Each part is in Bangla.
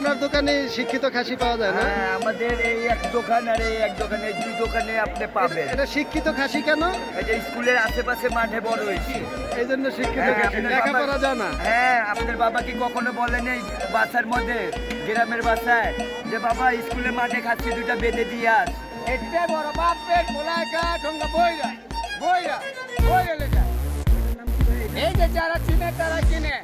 আপনার দোকানে শিক্ষিত খাসি পাওয়া যায় না? হ্যাঁ আমাদের এই এক দোকান আর এই এক দোকানে দুই দোকানে আপনি পাবেন। এটা শিক্ষিত খাসি কেন? এটা স্কুলের আশেপাশে মাঠে বড় হয়েছে। এই জন্য শিক্ষিত হ্যাঁ, খাসি। আপনার লেখাপড়া বাবা- জানা হ্যাঁ আপনার বাবা কি কখনো বলেন এই বাসার মধ্যে গ্রামের বাসায় যে বাবা স্কুলের মাঠে খাচ্ছি দুটা বেঁধে দিয়ে আস। এতে বড় বাপের পোলাকা ঠঙ্গা বইরা বইরা বইরা লেখা। এই যে যারা চিনে তারা চিনে।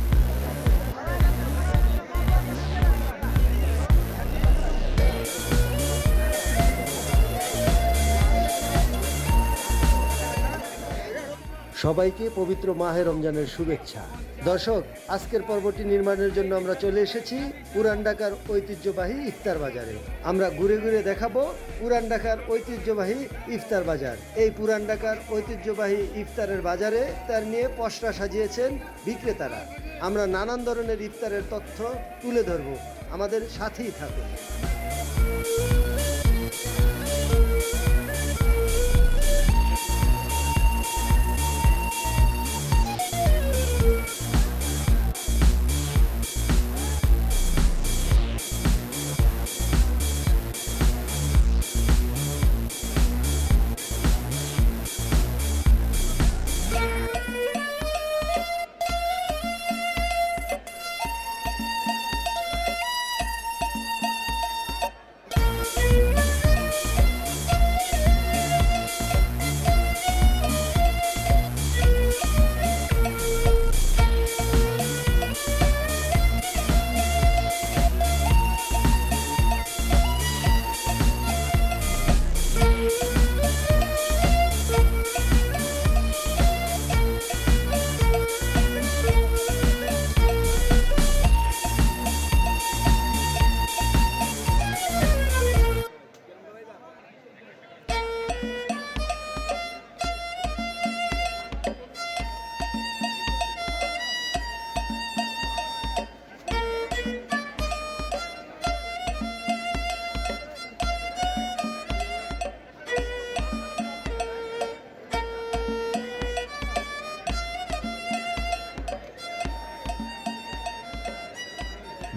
সবাইকে পবিত্র মাহে রমজানের শুভেচ্ছা। দর্শক, আজকের পর্বটি নির্মাণের জন্য আমরা চলে এসেছি পুরান ঢাকার ঐতিহ্যবাহী ইফতার বাজারে। আমরা ঘুরে ঘুরে দেখাবো পুরান ঢাকার ঐতিহ্যবাহী ইফতার বাজার। এই পুরান ঢাকার ঐতিহ্যবাহী ইফতারের বাজারে তার নিয়ে পসরা সাজিয়েছেন বিক্রেতারা। আমরা নানান ধরনের ইফতারের তথ্য তুলে ধরব। আমাদের সাথেই থাকুন।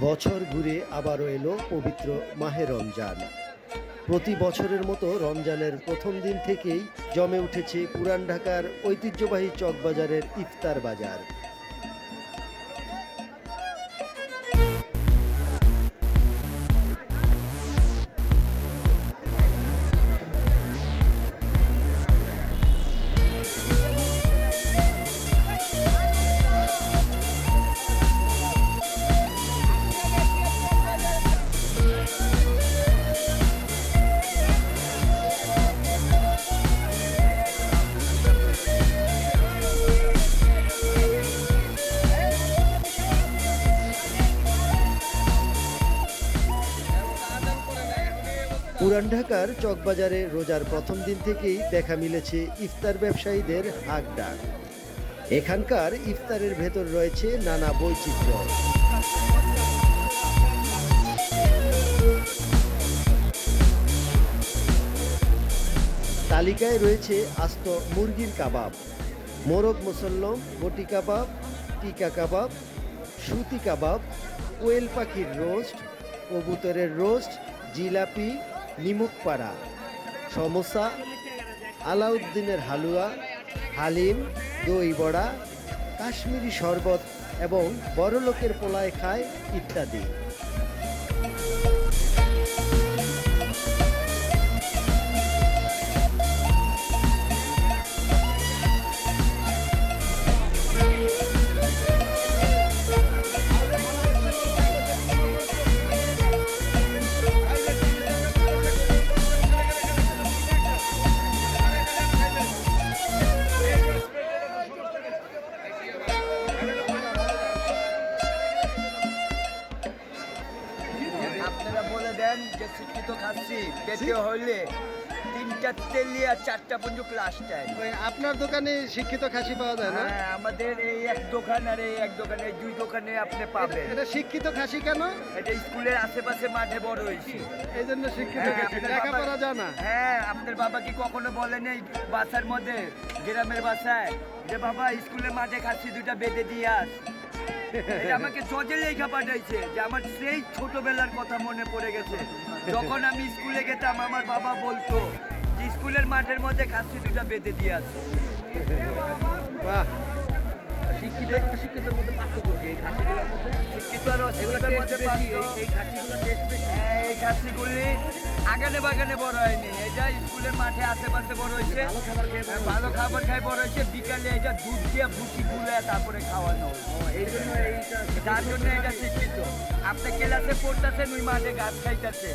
বছর ঘুরে আবারও এলো পবিত্র মাহে রমজান। প্রতি বছরের মতো রমজানের প্রথম দিন থেকেই জমে উঠেছে পুরান ঢাকার ঐতিহ্যবাহী চকবাজারের ইফতার বাজার। পুরান ঢাকার চকবাজারে রোজার প্রথম দিন থেকেই দেখা মিলেছে ইফতার ব্যবসায়ীদের হাক ডাক এখানকার ইফতারের ভেতর রয়েছে নানা বৈচিত্র্য। তালিকায় রয়েছে আস্ত মুরগির কাবাব, মোরগ মুসল্লম, বটি কাবাব, টিকা কাবাব, সুতি কাবাব, কোয়েল পাখির রোস্ট, কবুতরের রোস্ট, জিলাপি নিমুকপাড়া সমোসা আলাউদ্দিনের হালুয়া হালিম দই বড়া কাশ্মীরি শরবত এবং বড়লোকের পোলায় খায় ইত্যাদি। তিনটা তেলিয়া চারটা পর্যন্ত ক্লাস টাইম ওই আপনার দোকানে শিক্ষিত খাসি পাওয়া যায় না? হ্যাঁ আমাদের এই এক দোকান আর এই এক দোকানে দুই দোকানে আপনি পাবেন। এটা শিক্ষিত খাসি কেন? এটা স্কুলের আশেপাশে মাঠে বড় হয়েছে। এই জন্য শিক্ষিত হ্যাঁ, খাসি। আপনার লেখাপড়া বাবা- জানা? হ্যাঁ আপনার বাবা কি কখনো বলেন এই বাসার মধ্যে গ্রামের বাসায় যে বাবা স্কুলের মাঠে খাচ্ছি দুটা বেঁধে দিয়ে আস। এটা আমাকে জজে লেখা পাঠাইছে যে আমার সেই ছোটবেলার কথা মনে পড়ে গেছে। যখন আমি স্কুলে গেতাম আমার বাবা বলতো স্কুলের মাঠের মধ্যে খাসি দুটা বেঁধে দিয়ে আছে। বাহ। শিক্ষিত মধ্যে পার্থক্য এই খাসিগুলোর মধ্যে? শিক্ষিত আর অশিক্ষিতের মধ্যে এই খাসিগুলো টেস্ট বেশি। এই খাসিগুলি আগানে বাগানে বড় হয়নি। এটা স্কুলের মাঠে আশেপাশে বড় হয়েছে। ভালো খাবার খাই বড় হয়েছে। বিকালে এটা দুধ দিয়ে ভুসি গুলে তারপরে খাওয়ানো। এই জন্য তার জন্য এটা শিক্ষিত। আপনি ক্লাসে পড়তেছেন ওই মাঠে গাছ খাইতেছে।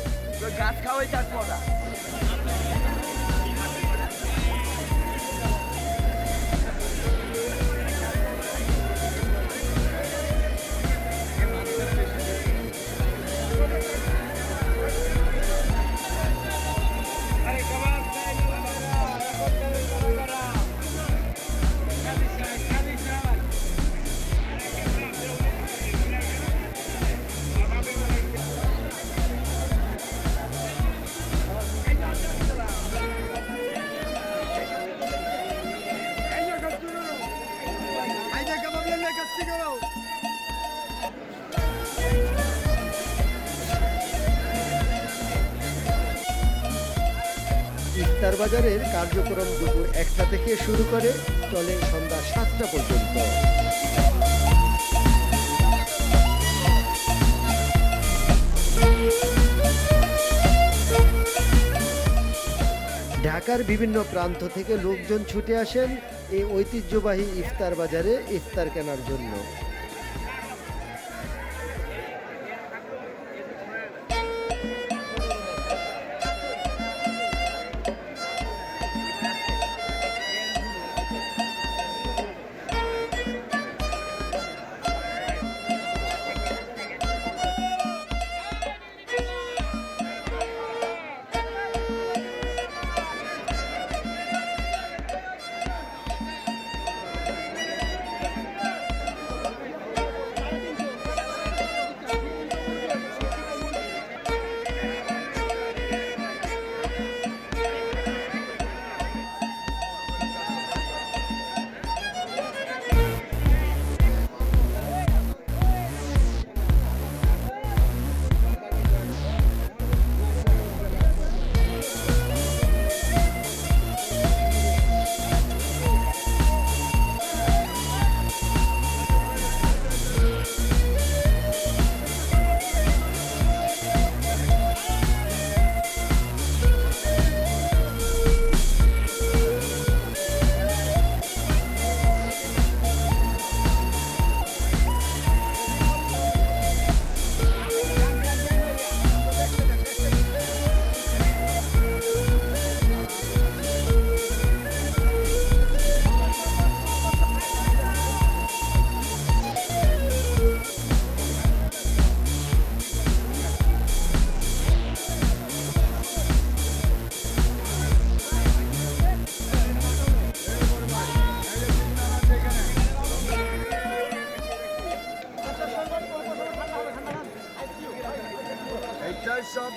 ওই গাছ খাওয়াই তার পড়া। ইফতার বাজারের কার্যক্রম দুপুর একটা থেকে শুরু করে চলে সন্ধ্যা সাতটা পর্যন্ত। ঢাকার বিভিন্ন প্রান্ত থেকে লোকজন ছুটে আসেন এই ঐতিহ্যবাহী ইফতার বাজারে ইফতার কেনার জন্য।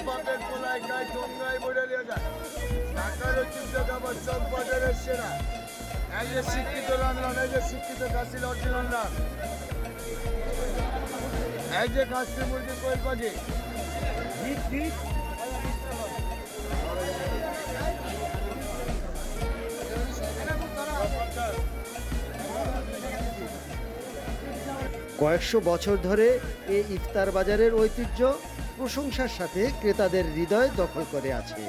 বাপের পোলায় গায়ে টোঙ্গায় বলে নিয়ে যায়। ঢাকার বাজারের সেরা। এই যে শিক্ষিত রান্নান এই যে শিক্ষিত কাশির অরিজিনাল রান এই যে কাশি মুরগি কোয়েল পাখি। কয়েকশো বছর ধরে এই ইফতার বাজারের ঐতিহ্য প্রশংসার সাথে ক্রেতাদের হৃদয় দখল করে আছে।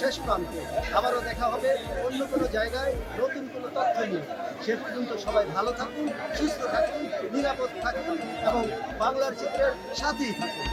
শেষ প্রান্তে আবারও দেখা হবে অন্য কোনো জায়গায় নতুন কোনো তথ্য নিয়ে। সে পর্যন্ত সবাই ভালো থাকুন, সুস্থ থাকুন, নিরাপদ থাকুন এবং বাংলার চিত্রের সাথেই থাকুন।